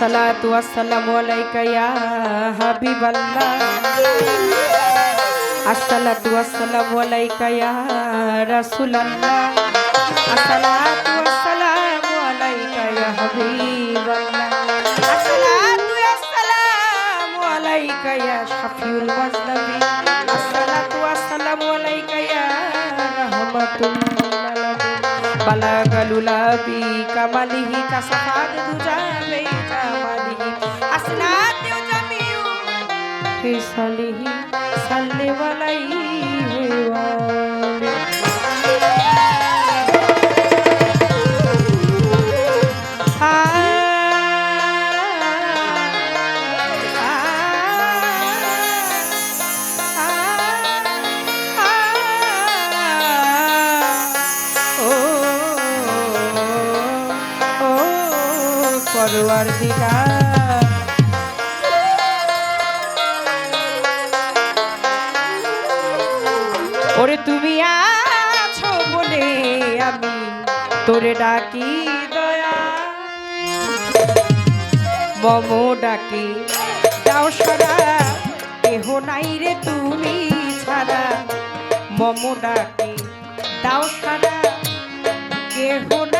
सलातु अस्सलाम अलैका या हबीब अल्लाह अस्सलातु अस्सलाम अलैका या रसूल अल्लाह अस्सलातु अस्सलाम अलैका या हबीब अल्लाह अस्सलातु अस्सलाम अलैका या शफीउल वस्नबी अस्सलातु अस्सलामु अलैका या रहमतुल बलगलुलाबी कमलिही सफाद दुजा ফি সালিহি সাল্লি ওয়া পরওয়ার দিগার ওরে তুমি আছো বলে আমি তোরে ডাকি দয়া। মম ডাকি, দাও সারা, কেহ নাই রে তুমি ছাড়া। মম ডাকি, দাও সারা, কেহ নাই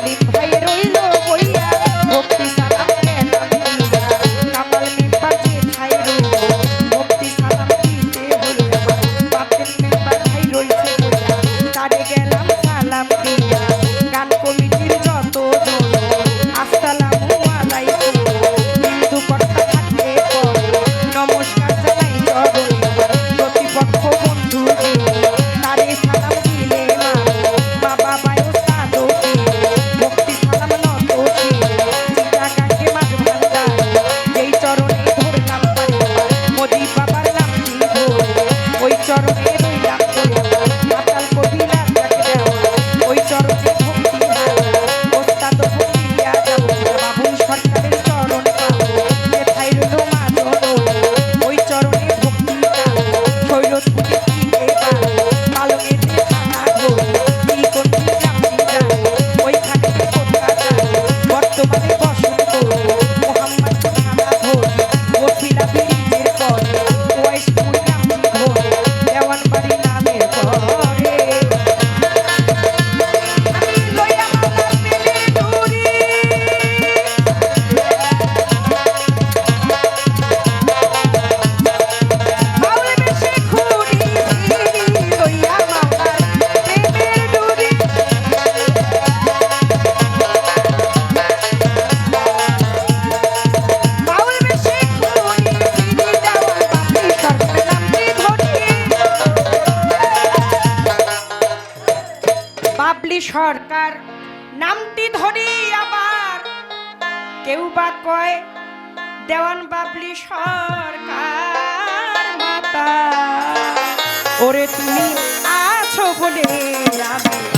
Bye. চরণে সরকার, নামটি ধরি আবার কেউ বা কয় দেওয়ান বাবলি সরকার মাতা। ওরে তুমি আছো বলে আমি